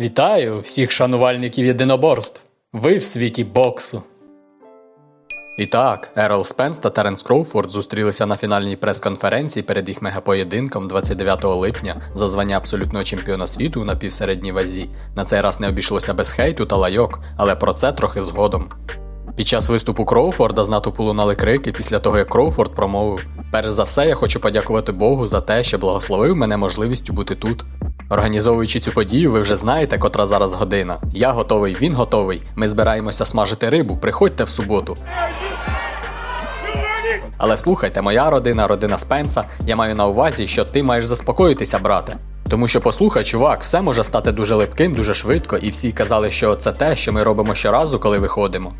Вітаю всіх шанувальників єдиноборств. Ви в світі боксу. І так, Ерол Спенс та Теренс Кроуфорд зустрілися на фінальній прес-конференції перед їх мегапоєдинком 29 липня за звання абсолютного чемпіона світу на півсередній вазі. На цей раз не обійшлося без хейту та лайок, але про це трохи згодом. Під час виступу Кроуфорда з натовпу лунали крики після того, як Кроуфорд промовив: Перш за все, я хочу подякувати Богу за те, що благословив мене можливістю бути тут. Організовуючи цю подію, ви вже знаєте, котра зараз година. Я готовий, він готовий. Ми збираємося смажити рибу. Приходьте в суботу. Але слухайте, моя родина, родина Спенса, я маю на увазі, що ти маєш заспокоїтися, брате. Тому що послухай, чувак, все може стати дуже липким, дуже швидко, і всі казали, що це те, що ми робимо щоразу, коли виходимо.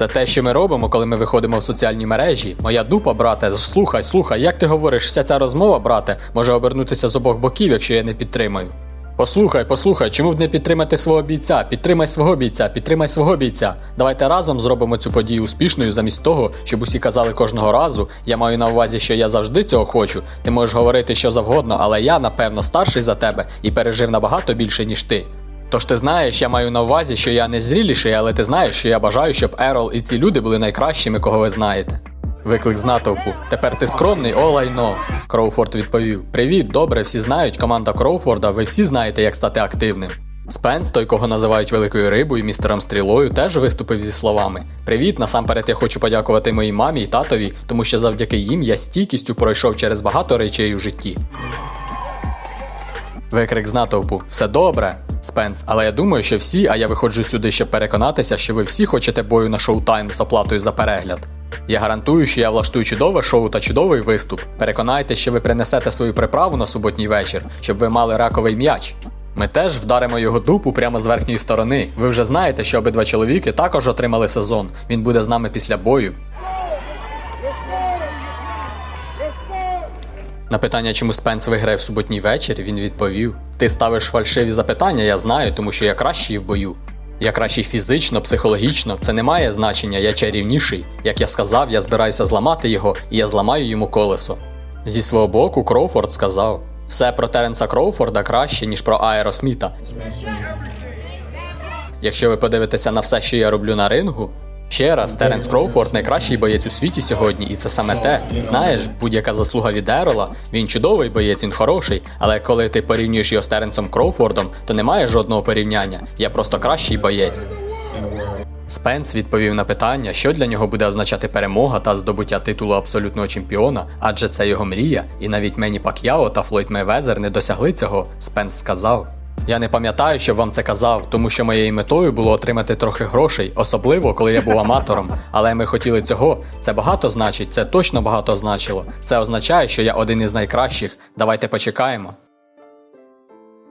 Це те, що ми робимо, коли ми виходимо в соціальні мережі. Моя дупа, брате, слухай, слухай, як ти говориш, вся ця розмова, брате, може обернутися з обох боків, якщо я не підтримаю. Послухай, послухай, чому б не підтримати свого бійця? Підтримай свого бійця, підтримай свого бійця. Давайте разом зробимо цю подію успішною замість того, щоб усі казали кожного разу. Я маю на увазі, що я завжди цього хочу. Ти можеш говорити що завгодно, але я, напевно, старший за тебе і пережив набагато більше, ніж ти. Тож ти знаєш, я маю на увазі, що я не зріліший, але ти знаєш, що я бажаю, щоб Ерол і ці люди були найкращими, кого ви знаєте. Виклик з натовпу. Тепер ти скромний, I know. Кроуфорд відповів: Привіт, добре, всі знають. Команда Кроуфорда, ви всі знаєте, як стати активним. Спенс, той, кого називають великою рибою, містером Стрілою, теж виступив зі словами: Привіт, насамперед я хочу подякувати моїй мамі і татові, тому що завдяки їм я стійкістю пройшов через багато речей у житті. Викрик з натовпу Все добре, Спенс, але я думаю, що всі, а я виходжу сюди, щоб переконатися, що ви всі хочете бою на шоу-тайм з оплатою за перегляд. Я гарантую, що я влаштую чудове шоу та чудовий виступ. Переконайте, що ви принесете свою приправу на суботній вечір, щоб ви мали раковий м'яч. Ми теж вдаримо його дупу прямо з верхньої сторони. Ви вже знаєте, що обидва чоловіки також отримали сезон. Він буде з нами після бою. На питання, чому Спенс виграє в суботній вечір, він відповів: Ти ставиш фальшиві запитання, я знаю, тому що я кращий в бою. Я кращий фізично, психологічно, це не має значення, я чарівніший. Як я сказав, я збираюся зламати його, і я зламаю йому колесо. Зі свого боку, Кроуфорд сказав: все про Теренса Кроуфорда краще, ніж про Аеросміта. Якщо ви подивитеся на все, що я роблю на рингу. Ще раз, Теренс Кроуфорд найкращий боєць у світі сьогодні, і це саме те. Знаєш, будь-яка заслуга від Ерола, він чудовий боєць, він хороший, але коли ти порівнюєш його з Теренсом Кроуфордом, то немає жодного порівняння. Я просто кращий боєць. Спенс відповів на питання, що для нього буде означати перемога та здобуття титулу абсолютного чемпіона, адже це його мрія, і навіть Мені Пак'яо та Флойд Мейвезер не досягли цього. Спенс сказав. Я не пам'ятаю, що вам це казав, тому що моєю метою було отримати трохи грошей, особливо коли я був аматором. Але ми хотіли цього. Це багато значить, це точно багато значило. Це означає, що я один із найкращих. Давайте почекаємо.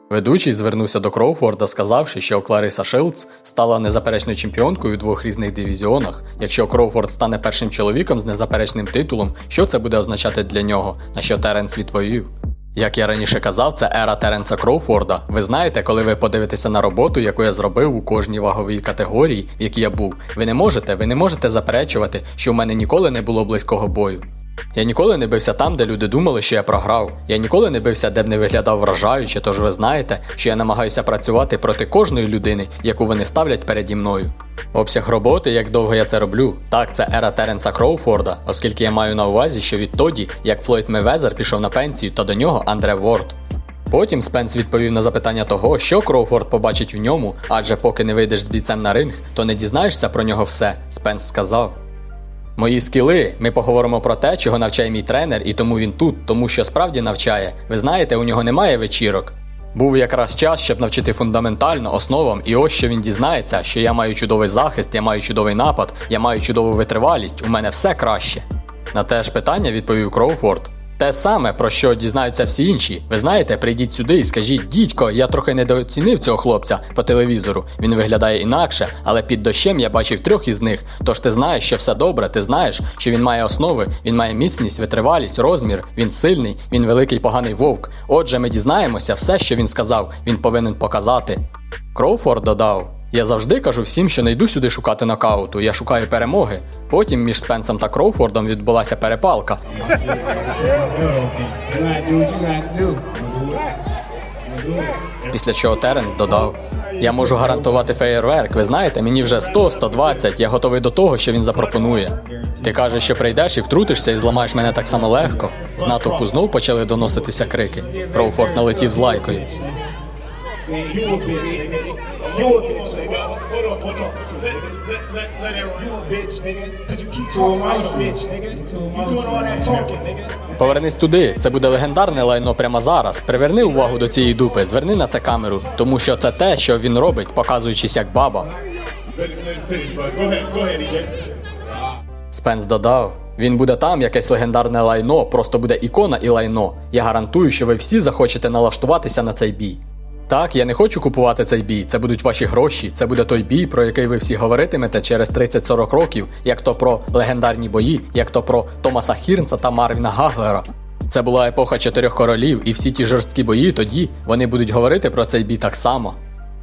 Ведучий звернувся до Кроуфорда, сказавши, що Клариса Шилдс стала незаперечною чемпіонкою у двох різних дивізіонах. Якщо Кроуфорд стане першим чоловіком з незаперечним титулом, що це буде означати для нього? На що Теренс відповів. Як я раніше казав, це ера Теренса Кроуфорда. Ви знаєте, коли ви подивитеся на роботу, яку я зробив у кожній ваговій категорії, в якій я був, ви не можете, ви не можете заперечувати, що в мене ніколи не було близького бою. Я ніколи не бився там, де люди думали, що я програв. Я ніколи не бився, де б не виглядав вражаюче, тож ви знаєте, що я намагаюся працювати проти кожної людини, яку вони ставлять переді мною. Обсяг роботи, як довго я це роблю, так це ера Теренса Кроуфорда, оскільки я маю на увазі, що відтоді, як Флойд Мейвезер пішов на пенсію, та до нього Андре Ворд. Потім Спенс відповів на запитання того, що Кроуфорд побачить в ньому, адже поки не вийдеш з бійцем на ринг, то не дізнаєшся про нього все. Спенс сказав. Мої скіли, ми поговоримо про те, чого навчає мій тренер, і тому він тут, тому що справді навчає. Ви знаєте, у нього немає вечірок. Був якраз час, щоб навчити фундаментально основам, і ось що він дізнається, що я маю чудовий захист, я маю чудовий напад, я маю чудову витривалість, у мене все краще. На те ж питання відповів Кроуфорд. Те саме, про що дізнаються всі інші. Ви знаєте, прийдіть сюди і скажіть, дідько, я трохи недооцінив цього хлопця по телевізору. Він виглядає інакше, але під дощем я бачив трьох із них. Тож ти знаєш, що все добре, ти знаєш, що він має основи, він має міцність, витривалість, розмір, він сильний, він великий поганий вовк. Отже, ми дізнаємося все, що він сказав, він повинен показати. Кроуфорд додав. Я завжди кажу всім, що не йду сюди шукати нокауту, я шукаю перемоги. Потім між Спенсом та Кроуфордом відбулася перепалка. Після чого Теренс додав: Я можу гарантувати феєрверк, ви знаєте, мені вже 100, 120, я готовий до того, що він запропонує. Ти кажеш, що прийдеш і втрутишся і зламаєш мене так само легко. З натовпу знов почали доноситися крики. Кроуфорд налетів з лайкою. Saying you a bitch, nigga. You a bitch, nigga. Hold on, hold on. Let, let, let, let everyone. You a bitch, nigga. Cause you keep talking like a bitch, nigga. You doing all that talking, nigga. Повернись туди, це буде легендарне лайно прямо зараз. Приверни увагу до цієї дупи, зверни на це камеру, тому що це те, що він робить, показуючись як баба. Let him, let him finish, bro. Go ahead, go ahead, EJ. Спенс додав: він буде там, якесь легендарне лайно, просто буде ікона і лайно. Я гарантую, що ви всі захочете налаштуватися на цей бій. Так, я не хочу купувати цей бій. Це будуть ваші гроші. Це буде той бій, про який ви всі говоритимете через 30-40 років, як то про легендарні бої, як то про Томаса Хірнса та Марвіна Гаглера. Це була епоха чотирьох королів, і всі ті жорсткі бої тоді вони будуть говорити про цей бій так само.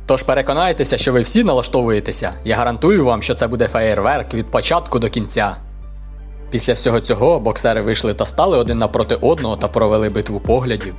Тож переконайтеся, що ви всі налаштовуєтеся. Я гарантую вам, що це буде феєрверк від початку до кінця. Після всього цього боксери вийшли та стали один напроти одного та провели битву поглядів.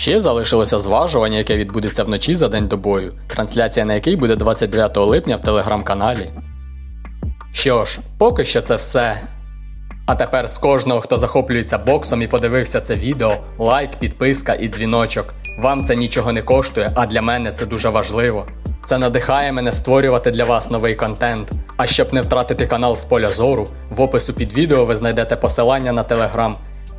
Ще залишилося зважування, яке відбудеться вночі за день до бою, трансляція на який буде 29 липня в телеграм-каналі. Що ж, поки що це все. А тепер з кожного, хто захоплюється боксом і подивився це відео, лайк, підписка і дзвіночок. Вам це нічого не коштує, а для мене це дуже важливо. Це надихає мене створювати для вас новий контент. А щоб не втратити канал з поля зору, в опису під відео ви знайдете посилання на телеграм.